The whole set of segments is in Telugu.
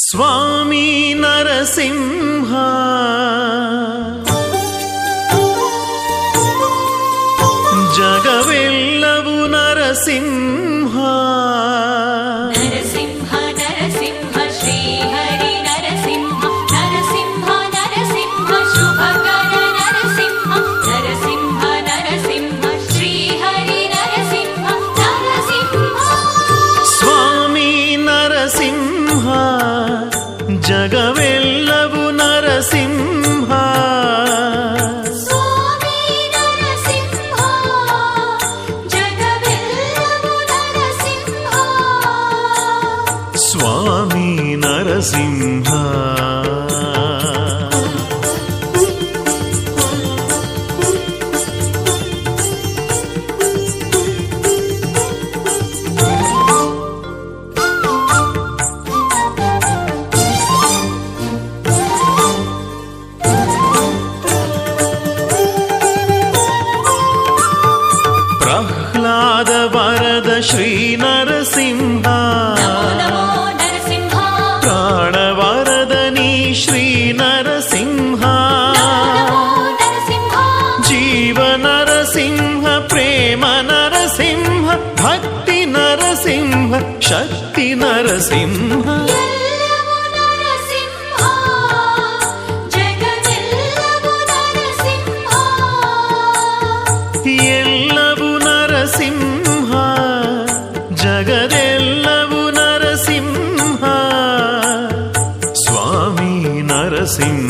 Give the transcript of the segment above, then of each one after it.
స్వామి నరసింహ. జగవెల్లవు నరసింహ. జగవెల్లవు నరసింహ. స్వామి నరసింహ. ஸ்ரீ நரசிம்ஹா. பிராணவரதனி ஸ்ரீ நரசிம்ஹா ஜீவ நரசிம்ஹ. பிரேம நரசிம்ஹ பக்தி நரசிம்ஹ சக்தி நரசிம்ஹ எல்லாம் sin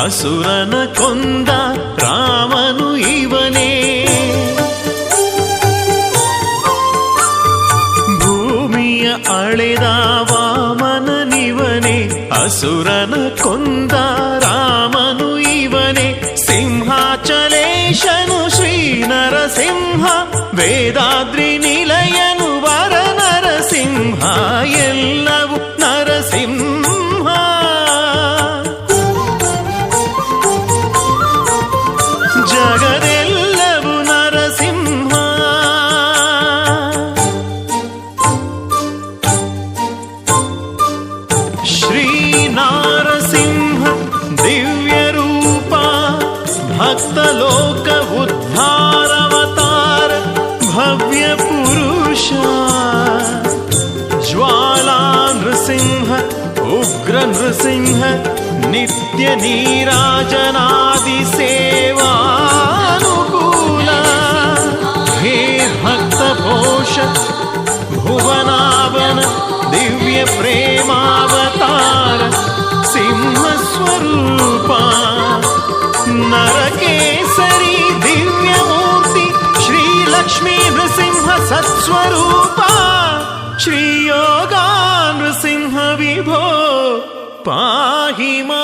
ವಾಮನನಿವನೇ ಅಸುರನ ಕೊಂದ ರಾಮನು ಇವನೇ ಭೂಮಿಯ ಅಳೆದ ವಾಮನನಿವನೇ ಅಸುರನ ಕೊಂದ ರಾಮನು ಇವನೇ ಸಿಂಹಾಚಲೇಶನು ಶ್ರೀ ನರಸಿಂಹ ವೇದಾದ್ರಿ ನಿಲಯನು ವರ ನರಸಿಂಹ ಎಲ್ಲವೂ समस्तलोक उद्धारवतार, भव्य पुरुष। ज्वाला नृसिंह उग्र नृसिंह नित्य नीराजनादि सेवानुकूल। हे भक्तपोष भुवनावन, दिव्य प्रेमावतार सिंह स्वरूपा నరకేసరి దివ్యమూర్తి శ్రీలక్ష్మీ నృసింహ సత్స్వరూప శ్రీయోగా నృసింహ విభో పాహి మా